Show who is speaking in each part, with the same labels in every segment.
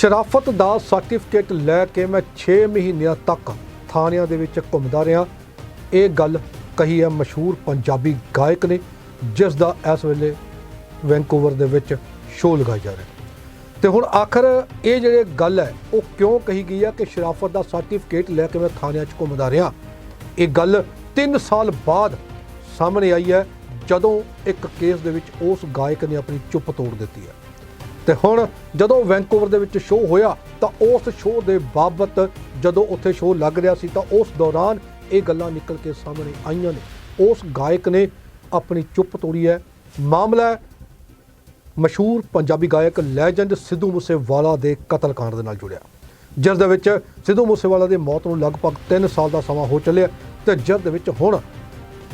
Speaker 1: ਸ਼ਰਾਫਤ ਦਾ certificate ਲੈ ਕੇ ਮੈਂ 6 ਮਹੀਨਿਆਂ ਤੱਕ ਥਾਣਿਆਂ ਦੇ ਵਿੱਚ ਘੁੰਮਦਾ ਰਿਹਾ। ਇਹ ਗੱਲ ਕਹੀ ਹੈ ਮਸ਼ਹੂਰ ਪੰਜਾਬੀ ਗਾਇਕ ਨੇ, ਜਿਸ ਦਾ ਇਸ ਵੇਲੇ ਵੈਂਕੂਵਰ ਦੇ ਵਿੱਚ ਸ਼ੋਅ ਲਗਾਇਆ ਜਾ ਰਿਹਾ ਤੇ ਹੁਣ ਆਖਰ ਇਹ ਜਿਹੜੇ ਗੱਲ ਹੈ, ਉਹ ਕਿਉਂ ਕਹੀ ਗਈ ਹੈ ਕਿ ਸ਼ਰਾਫਤ ਦਾ ਸਰਟੀਫਿਕੇਟ ਲੈ ਕੇ ਮੈਂ ਥਾਣਿਆਂ 'ਚ ਘੁੰਮਦਾ ਰਿਹਾ? ਇਹ ਗੱਲ 3 ਸਾਲ ਬਾਅਦ ਸਾਹਮਣੇ ਆਈ ਹੈ, ਜਦੋਂ ਇੱਕ ਕੇਸ ਦੇ ਵਿੱਚ ਉਸ ਗਾਇਕ ਨੇ ਆਪਣੀ ਚੁੱਪ ਤੋੜ ਦਿੱਤੀ ਹੈ। ਤੇ ਹੁਣ ਜਦੋਂ ਵੈਂਕੂਵਰ ਦੇ ਵਿੱਚ ਸ਼ੋਅ ਹੋਇਆ, ਤਾਂ ਉਸ ਸ਼ੋਅ ਦੇ ਬਾਬਤ ਜਦੋਂ ਉੱਥੇ ਸ਼ੋਅ ਲੱਗ ਰਿਹਾ ਸੀ, ਤਾਂ ਉਸ ਦੌਰਾਨ ਇਹ ਗੱਲਾਂ ਨਿਕਲ ਕੇ ਸਾਹਮਣੇ ਆਈਆਂ ਨੇ। ਉਸ ਗਾਇਕ ਨੇ ਆਪਣੀ ਚੁੱਪ ਤੋੜੀ ਹੈ। ਮਾਮਲਾ ਮਸ਼ਹੂਰ ਪੰਜਾਬੀ ਗਾਇਕ ਲੈਜੈਂਡ ਸਿੱਧੂ ਮੂਸੇਵਾਲਾ ਦੇ ਕਤਲकांड ਦੇ ਨਾਲ ਜੁੜਿਆ। ਜਿਸ ਦੇ ਵਿੱਚ ਸਿੱਧੂ ਮੂਸੇਵਾਲਾ ਦੀ ਮੌਤ ਨੂੰ ਲਗਭਗ 3 ਸਾਲ ਦਾ ਸਮਾਂ ਹੋ ਚੱਲਿਆ ਤੇ ਜਿਸ ਦੇ ਵਿੱਚ ਹੁਣ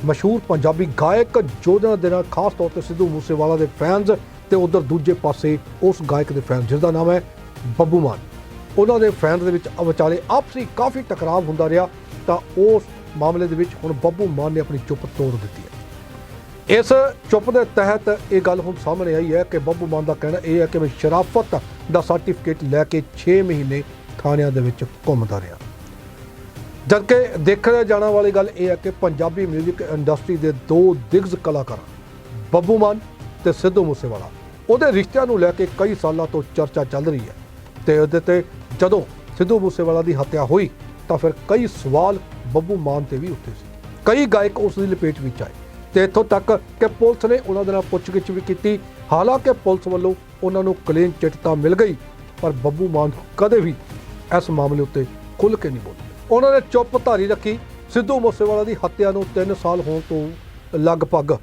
Speaker 1: ਮਸ਼ਹੂਰ ਪੰਜਾਬੀ ਗਾਇਕ ਜੋਧਨਾ ਦੇ ਨਾਲ ਖਾਸ ਤੌਰ ਤੇ ਸਿੱਧੂ ਮੂਸੇਵਾਲਾ ਦੇ ਫੈਨਸ ਤੇ ਉਧਰ ਦੂਜੇ ਪਾਸੇ ਉਸ ਗਾਇਕ ਦੇ ਫੈਨ ਜਿਸ ਦਾ ਨਾਮ ਹੈ ਬੱਬੂ ਮਾਨ। ਉਹਨਾਂ ਦੇ ਫੈਨ ਦੇ ਵਿੱਚ ਵਿਚਾਲੇ ਆਪਸੀ ਕਾਫੀ ਟਕਰਾਵ ਹੁੰਦਾ ਰਿਹਾ, ਤਾਂ ਉਸ ਮਾਮਲੇ ਦੇ ਵਿੱਚ ਹੁਣ ਬੱਬੂ ਮਾਨ ਨੇ ਆਪਣੀ ਚੁੱਪ ਤੋੜ ਦਿੱਤੀ ਹੈ। ਇਸ ਚੁੱਪ ਦੇ ਤਹਿਤ ਇਹ ਗੱਲ ਹੁਣ ਸਾਹਮਣੇ ਆਈ ਹੈ ਕਿ ਬੱਬੂ ਮਾਨ ਦਾ ਕਹਿਣਾ ਇਹ ਹੈ ਕਿ ਮੈਂ ਸ਼ਰਾਫਤ ਦਾ ਸਰਟੀਫਿਕੇਟ ਲੈ ਕੇ 6 ਮਹੀਨੇ ਥਾਣਿਆਂ ਦੇ ਵਿੱਚ ਘੁੰਮਦਾ ਰਿਹਾ। ਜਦਕਿ ਦੇਖਿਆ ਜਾਣ ਵਾਲੀ ਗੱਲ ਇਹ ਹੈ ਕਿ ਪੰਜਾਬੀ 뮤직 ਇੰਡਸਟਰੀ ਦੇ ਦੋ ਦਿਗਜ ਕਲਾਕਾਰ, ਬੱਬੂ ਮਾਨ ਤੇ ਸਿੱਧੂ ਮੂਸੇਵਾਲਾ। ਉਹਦੇ ਰਿਸ਼ਤਿਆਂ ਨੂੰ ਲੈ ਕੇ ਕਈ ਸਾਲਾਂ ਤੋਂ ਚਰਚਾ ਚੱਲ ਰਹੀ ਹੈ। ਤੇ ਉਹਦੇ ਤੇ ਜਦੋਂ ਸਿੱਧੂ ਮੂਸੇਵਾਲਾ ਦੀ ਹੱਤਿਆ ਹੋਈ, ਤਾਂ ਫਿਰ ਕਈ ਸਵਾਲ ਬੱਬੂ ਮਾਨ ਤੇ ਵੀ ਉੱਠੇ ਸੀ। ਕਈ ਗਾਇਕ ਉਸ ਦੀ ਲਪੇਟ ਵਿੱਚ ਆਏ। ਤੇ ਇੱਥੋਂ ਤੱਕ ਕਿ ਪੁਲਿਸ ਨੇ ਉਹਨਾਂ ਦੇ ਨਾਲ ਪੁੱਛਗਿੱਛ ਵੀ ਕੀਤੀ। ਹਾਲਾਂਕਿ ਪੁਲਿਸ ਵੱਲੋਂ ਉਹਨਾਂ ਨੂੰ ਕਲੀਨ ਚਿੱਟ ਤਾਂ ਮਿਲ ਗਈ, ਪਰ ਬੱਬੂ ਮਾਨ ਕਦੇ ਵੀ ਇਸ ਮਾਮਲੇ ਉੱਤੇ ਖੁੱਲ੍ਹ ਕੇ ਨਹੀਂ ਬੋਲੇ। ਉਹਨਾਂ ਨੇ ਚੁੱਪ ਧਾਰੀ ਰੱਖੀ। ਸਿੱਧੂ ਮੂਸੇਵਾਲਾ ਦੀ ਹੱਤਿਆ ਨੂੰ 3 ਸਾਲ ਹੋਣ ਤੋਂ ਲਗਭਗ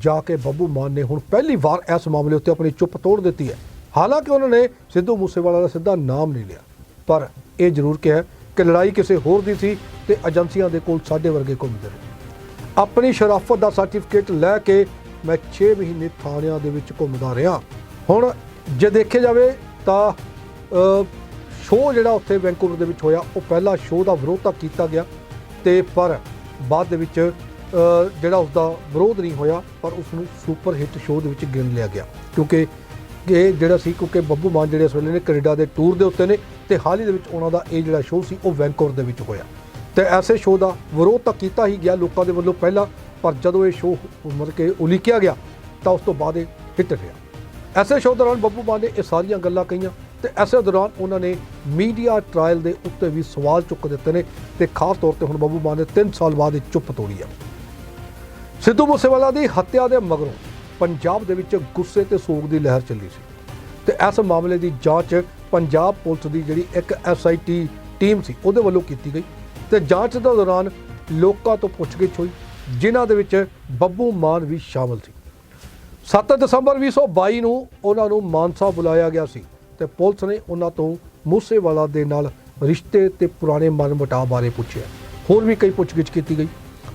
Speaker 1: ਜਾ ਕੇ ਬੱਬੂ ਮਾਨ ਨੇ ਹੁਣ ਪਹਿਲੀ ਵਾਰ ਇਸ ਮਾਮਲੇ ਉੱਤੇ ਆਪਣੀ ਚੁੱਪ ਤੋੜ ਦਿੱਤੀ ਹੈ। ਹਾਲਾਂਕਿ ਉਹਨਾਂ ਨੇ ਸਿੱਧੂ ਮੂਸੇਵਾਲਾ ਦਾ ਸਿੱਧਾ ਨਾਮ ਨਹੀਂ ਲਿਆ। ਪਰ ਇਹ ਜ਼ਰੂਰ ਕਿਹਾ ਕਿ ਲੜਾਈ ਕਿਸੇ ਹੋਰ ਦੀ ਸੀ ਤੇ ਏਜੰਸੀਆਂ ਦੇ ਕੋਲ ਸਾਡੇ ਵਰਗੇ ਘੁੰਮਦੇ ਰਹੇ ਆਪਣੀ ਸ਼ਰਾਫਤ ਦਾ ਸਰਟੀਫਿਕੇਟ ਲੈ ਕੇ ਮੈਂ 6 ਮਹੀਨੇ ਥਾਣਿਆਂ ਦੇ ਵਿੱਚ ਘੁੰਮਦਾ ਰਿਹਾ। ਹੁਣ ਜੇ ਦੇਖਿਆ ਜਾਵੇ ਤਾਂ ਸ਼ੋਅ ਜਿਹੜਾ ਉੱਥੇ ਵੈਂਕੂਵਰ ਦੇ ਵਿੱਚ ਹੋਇਆ, ਉਹ ਪਹਿਲਾ ਸ਼ੋਅ ਦਾ ਵਿਰੋਧ ਤਾਂ ਕੀਤਾ ਗਿਆ ਤੇ ਪਰ ਬਾਅਦ ਦੇ ਵਿੱਚ ਜਿਹੜਾ ਉਸ ਦਾ ਵਿਰੋਧ ਨਹੀਂ ਹੋਇਆ, ਪਰ ਉਸ ਨੂੰ ਸੁਪਰ ਹਿੱਟ ਸ਼ੋਅ ਦੇ ਵਿੱਚ ਗਿਣ ਲਿਆ ਗਿਆ। ਕਿਉਂਕਿ ਇਹ ਜਿਹੜਾ ਸੀ, ਕਿਉਂਕਿ ਬੱਬੂ ਮਾਨ ਜਿਹੜੇ ਇਸ ਵੇਲੇ ਨੇ ਕੈਨੇਡਾ ਦੇ ਟੂਰ ਦੇ ਉੱਤੇ ਨੇ ਤੇ ਹਾਲ ਹੀ ਦੇ ਵਿੱਚ ਉਹਨਾਂ ਦਾ ਇਹ ਜਿਹੜਾ ਸ਼ੋਅ ਸੀ, ਉਹ ਵੈਂਕੂਵਰ ਦੇ ਵਿੱਚ ਹੋਇਆ। ਤੇ ਐਸੇ ਸ਼ੋਅ ਦਾ ਵਿਰੋਧ ਤਾਂ ਕੀਤਾ ਹੀ ਗਿਆ ਲੋਕਾਂ ਦੇ ਵੱਲੋਂ ਪਹਿਲਾਂ, ਪਰ ਜਦੋਂ ਇਹ ਸ਼ੋਅ ਮਤਲਬ ਕਿ ਉਲੀਕਿਆ ਗਿਆ, ਤਾਂ ਉਸ ਤੋਂ ਬਾਅਦ ਇਹ ਹਿੱਟ ਰਿਹਾ ਐਸੇ ਸ਼ੋਅ ਦੌਰਾਨ ਬੱਬੂ ਮਾਨ ਨੇ ਇਹ ਸਾਰੀਆਂ ਗੱਲਾਂ ਕਹੀਆਂ ਤੇ ਐਸੇ ਦੌਰਾਨ ਉਹਨਾਂ ਨੇ ਮੀਡੀਆ ਟ੍ਰਾਇਲ ਦੇ ਉੱਤੇ ਵੀ ਸਵਾਲ ਚੁੱਕ ਦਿੱਤੇ ਨੇ ਤੇ ਖਾਸ ਤੌਰ ਤੇ ਹੁਣ ਬੱਬੂ ਮਾਨ ਨੇ 3 ਸਾਲ ਬਾਅਦ ਇਹ ਚੁੱਪ ਤੋੜੀ ਹੈ ਸਿੱਧੂ ਮੂਸੇਵਾਲਾ ਦੀ ਹੱਤਿਆ ਦੇ ਮਗਰੋਂ ਪੰਜਾਬ ਦੇ ਵਿੱਚ ਗੁੱਸੇ ਤੇ ਸੋਗ ਦੀ ਲਹਿਰ ਚੱਲੀ ਸੀ। ਤੇ ਇਸ ਮਾਮਲੇ ਦੀ ਜਾਂਚ ਪੰਜਾਬ ਪੁਲਿਸ ਦੀ ਜਿਹੜੀ ਇੱਕ ਐਸਆਈਟੀ ਟੀਮ ਸੀ, ਉਹਦੇ ਵੱਲੋਂ ਕੀਤੀ ਗਈ। ਤੇ ਜਾਂਚ ਦੇ ਦੌਰਾਨ ਲੋਕਾਂ ਤੋਂ ਪੁੱਛਗਿੱਛ ਹੋਈ, ਜਿਨ੍ਹਾਂ ਦੇ ਵਿੱਚ ਬੱਬੂ ਮਾਨ ਵੀ ਸ਼ਾਮਲ ਸੀ। 7 ਦਸੰਬਰ 2022 ਨੂੰ ਉਹਨਾਂ ਨੂੰ ਮਾਨਸਾ ਬੁਲਾਇਆ ਗਿਆ ਸੀ ਤੇ ਪੁਲਿਸ ਨੇ ਉਹਨਾਂ ਤੋਂ ਮੂਸੇਵਾਲਾ ਦੇ ਨਾਲ ਰਿਸ਼ਤੇ ਤੇ ਪੁਰਾਣੇ ਮਨਮੁਟਾਵ ਬਾਰੇ ਪੁੱਛਿਆ। ਹੋਰ ਵੀ ਕਈ ਪੁੱਛਗਿੱਛ ਕੀਤੀ ਗਈ।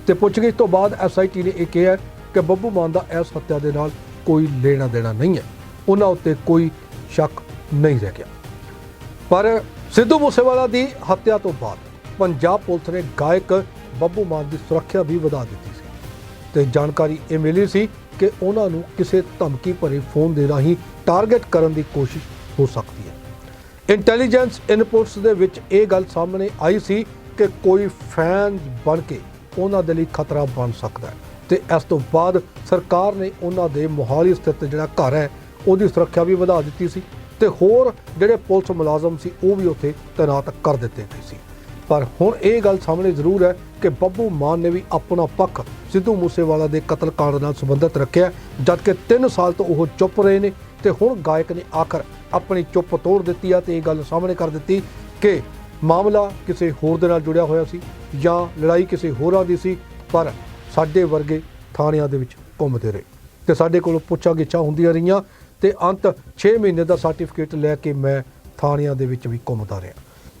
Speaker 1: ਤੇ ਪੁੱਛਗਿੱਛ ਤੋਂ ਬਾਅਦ ਐਸਆਈਟੀ ਨੇ ਇਹ ਕਿਹਾ ਕਿ ਬੱਬੂ ਮਾਨ ਦਾ ਇਸ ਹੱਤਿਆ ਦੇ ਨਾਲ ਕੋਈ ਲੈਣਾ ਦੇਣਾ ਨਹੀਂ ਹੈ। ਉਹਨਾਂ ਉੱਤੇ ਕੋਈ ਸ਼ੱਕ ਨਹੀਂ ਰਹਿ ਗਿਆ। ਪਰ ਸਿੱਧੂ ਮੂਸੇਵਾਲਾ ਦੀ ਹੱਤਿਆ ਤੋਂ ਬਾਅਦ ਪੰਜਾਬ ਪੁਲਿਸ ਨੇ ਗਾਇਕ ਬੱਬੂ ਮਾਨ ਦੀ ਸੁਰੱਖਿਆ ਵੀ ਵਧਾ ਦਿੱਤੀ ਸੀ। ਤੇ ਜਾਣਕਾਰੀ ਇਹ ਮਿਲੀ ਸੀ ਕਿ ਉਹਨਾਂ ਨੂੰ ਕਿਸੇ ਧਮਕੀ ਭਰੇ ਫੋਨ ਦੇ ਰਾਹੀਂ ਟਾਰਗੇਟ ਕਰਨ ਦੀ ਕੋਸ਼ਿਸ਼ ਹੋ ਸਕਦੀ ਹੈ। ਇੰਟੈਲੀਜੈਂਸ ਇਨਪੁਟਸ ਦੇ ਵਿੱਚ ਇਹ ਗੱਲ ਸਾਹਮਣੇ ਆਈ ਸੀ ਕਿ ਕੋਈ ਫੈਨ ਬਣ ਕੇ ਉਹਨਾਂ ਦੇ ਲਈ ਖਤਰਾ ਬਣ ਸਕਦਾ ਹੈ। ਤੇ ਇਸ ਤੋਂ ਬਾਅਦ ਸਰਕਾਰ ਨੇ ਉਹਨਾਂ ਦੇ ਮੋਹਾਲੀ ਸਥਿਤ ਜਿਹੜਾ ਘਰ ਹੈ, ਉਹਦੀ ਸੁਰੱਖਿਆ ਵੀ ਵਧਾ ਦਿੱਤੀ ਸੀ ਤੇ ਹੋਰ ਜਿਹੜੇ ਪੁਲਿਸ ਮੁਲਾਜ਼ਮ ਸੀ, ਉਹ ਵੀ ਉੱਥੇ ਤਾਇਨਾਤ ਕਰ ਦਿੱਤੇ ਗਏ ਸੀ। ਪਰ ਹੁਣ ਇਹ ਗੱਲ ਸਾਹਮਣੇ ਜ਼ਰੂਰ ਹੈ ਕਿ ਬੱਬੂ ਮਾਨ ਨੇ ਵੀ ਆਪਣਾ ਪੱਖ ਸਿੱਧੂ ਮੂਸੇਵਾਲਾ ਦੇ ਕਤਲकांड ਨਾਲ ਸੰਬੰਧਿਤ ਰੱਖਿਆ ਜਦਕਿ 3 ਸਾਲ ਤੋਂ ਉਹ ਚੁੱਪ ਰਹੇ ਨੇ ਤੇ ਹੁਣ ਗਾਇਕ ਨੇ ਆਖਰ ਆਪਣੀ ਚੁੱਪ ਤੋੜ ਦਿੱਤੀ ਆ ਤੇ ਇਹ ਗੱਲ ਸਾਹਮਣੇ ਕਰ ਦਿੱਤੀ ਕਿ ਮਾਮਲਾ ਕਿਸੇ ਹੋਰ ਦੇ ਨਾਲ ਜੁੜਿਆ ਹੋਇਆ ਸੀ ਜਾਂ ਲੜਾਈ ਕਿਸੇ ਹੋਰਾਂ ਦੀ ਸੀ, ਪਰ ਸਾਡੇ ਵਰਗੇ ਥਾਣਿਆਂ ਦੇ ਵਿੱਚ ਘੁੰਮਦੇ ਰਹੇ। ਤੇ ਸਾਡੇ ਕੋਲੋਂ ਪੁੱਛਾਂ ਗਿੱਛਾਂ ਹੁੰਦੀਆਂ ਰਹੀਆਂ ਤੇ ਅੰਤ 6 ਮਹੀਨੇ ਦਾ ਸਰਟੀਫਿਕੇਟ ਲੈ ਕੇ ਮੈਂ ਥਾਣਿਆਂ ਦੇ ਵਿੱਚ ਵੀ ਘੁੰਮਦਾ ਰਿਹਾ।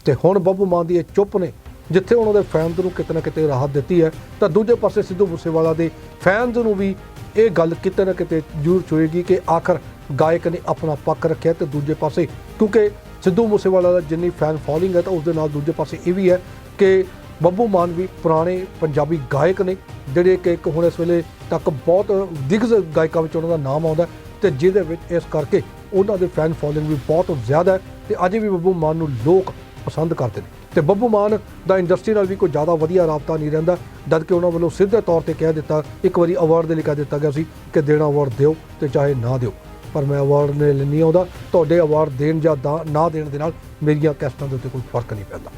Speaker 1: ਤੇ ਹੁਣ ਬੱਬੂ ਮਾਨ ਦੀ ਇਹ ਚੁੱਪ ਨੇ, ਜਿੱਥੇ ਉਹਨਾਂ ਦੇ ਫੈਨਸ ਨੂੰ ਕਿਤੇ ਨਾ ਕਿਤੇ ਰਾਹਤ ਦਿੱਤੀ ਹੈ, ਤਾਂ ਦੂਜੇ ਪਾਸੇ ਸਿੱਧੂ ਮੂਸੇਵਾਲਾ ਦੇ ਫੈਨਸ ਨੂੰ ਵੀ ਇਹ ਗੱਲ ਕਿਤੇ ਨਾ ਕਿਤੇ ਜ਼ਰੂਰ ਚੋਏਗੀ ਕਿ ਆਖਰ ਗਾਇਕ ਨੇ ਆਪਣਾ ਪੱਖ ਰੱਖਿਆ ਤੇ ਦੂਜੇ ਪਾਸੇ ਕਿਉਂਕਿ ਸਿੱਧੂ ਮੂਸੇਵਾਲਾ ਦਾ ਜਿੰਨੀ ਫੈਨ ਫੋਲੋਇੰਗ ਹੈ ਤਾਂ ਉਸ ਦੇ ਨਾਲ ਦੂਜੇ ਪਾਸੇ ਇਹ ਵੀ ਹੈ ਕਿ ਬੱਬੂ ਮਾਨ ਵੀ ਪੁਰਾਣੇ ਪੰਜਾਬੀ ਗਾਇਕ ਨੇ, ਜਿਹੜੇ ਕਿ ਇੱਕ ਹੁਣ ਇਸ ਵੇਲੇ ਤੱਕ ਬਹੁਤ ਦਿਗਜ ਗਾਇਕਾਂ ਵਿੱਚ ਉਹਨਾਂ ਦਾ ਨਾਮ ਆਉਂਦਾ ਤੇ ਜਿਹਦੇ ਵਿੱਚ ਇਸ ਕਰਕੇ ਉਹਨਾਂ ਦੇ ਫੈਨ ਫੋਲੋਇੰਗ ਵੀ ਬਹੁਤ ਜ਼ਿਆਦਾ ਹੈ ਤੇ ਅਜੇ ਵੀ ਬੱਬੂ ਮਾਨ ਨੂੰ ਲੋਕ ਪਸੰਦ ਕਰਦੇ ਨੇ। ਤੇ ਬੱਬੂ ਮਾਨ ਦਾ ਇੰਡਸਟਰੀ ਨਾਲ ਵੀ ਕੋਈ ਜ਼ਿਆਦਾ ਵਧੀਆ ਰਾਬਤਾ ਨਹੀਂ ਰਹਿੰਦਾ ਜਦ ਕਿ ਉਹਨਾਂ ਵੱਲੋਂ ਸਿੱਧੇ ਤੌਰ ਤੇ ਕਹਿ ਦਿੱਤਾ, ਇੱਕ ਵਾਰੀ ਅਵਾਰਡ ਦੇ ਲਈ ਕਹਿ ਦਿੱਤਾ ਗਿਆ ਸੀ ਕਿ ਦੇਣਾ ਅਵਾਰਡ ਦਿਓ ਤੇ ਚਾਹੇ ਨਾ ਦਿਓ। ਪਰ ਮੈਂ ਅਵਾਰਡ ਨੇ ਨਹੀਂ ਆਉਂਦਾ। ਤੁਹਾਡੇ ਅਵਾਰਡ ਦੇਣ ਜਾਂ ਦਾ- ਨਾ ਦੇਣ ਦੇ ਨਾਲ ਮੇਰੀਆਂ ਕੈਸਟਾਂ ਦੇ ਉੱਤੇ ਕੋਈ ਫ਼ਰਕ ਨਹੀਂ ਪੈਂਦਾ।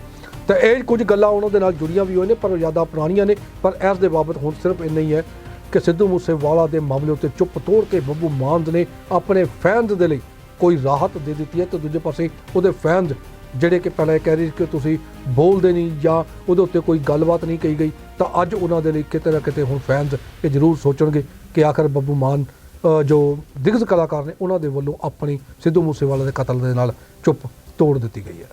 Speaker 1: ਤਾਂ ਇਹ ਕੁਝ ਗੱਲਾਂ ਉਹਨਾਂ ਦੇ ਨਾਲ ਜੁੜੀਆਂ ਵੀ ਹੋਈਆਂ ਨੇ, ਪਰ ਜ਼ਿਆਦਾ ਪੁਰਾਣੀਆਂ ਨੇ। ਪਰ ਇਸ ਦੇ ਬਾਬਤ ਹੁਣ ਸਿਰਫ ਇੰਨਾ ਹੀ ਹੈ ਕਿ ਸਿੱਧੂ ਮੂਸੇਵਾਲਾ ਦੇ ਮਾਮਲੇ ਉੱਤੇ ਚੁੱਪ ਤੋੜ ਕੇ ਬੱਬੂ ਮਾਨ ਨੇ ਆਪਣੇ ਫੈਨਸ ਦੇ ਲਈ ਕੋਈ ਰਾਹਤ ਦੇ ਦਿੱਤੀ ਹੈ। ਤੇ ਦੂਜੇ ਪਾਸੇ ਉਹਦੇ ਫੈਨਸ ਜਿਹੜੇ ਕਿ ਪਹਿਲਾਂ ਇਹ ਕਹਿ ਰਹੇ ਸੀ ਕਿ ਤੁਸੀਂ ਬੋਲਦੇ ਨਹੀਂ ਜਾਂ ਉਹਦੇ ਉੱਤੇ ਕੋਈ ਗੱਲਬਾਤ ਨਹੀਂ ਕਹੀ ਗਈ, ਤਾਂ ਅੱਜ ਉਹਨਾਂ ਦੇ ਲਈ ਕਿਤੇ ਨਾ ਕਿਤੇ ਹੁਣ ਫੈਨਸ ਇਹ ਜ਼ਰੂਰ ਸੋਚਣਗੇ ਕਿ ਆਖਰ ਬੱਬੂ ਮਾਨ ਜੋ ਦਿਗਜ ਕਲਾਕਾਰ ਨੇ ਉਹਨਾਂ ਦੇ ਵੱਲੋਂ ਆਪਣੀ ਸਿੱਧੂ ਮੂਸੇਵਾਲਾ ਦੇ ਕਤਲ ਦੇ ਨਾਲ ਚੁੱਪ ਤੋੜ ਦਿੱਤੀ ਗਈ ਹੈ।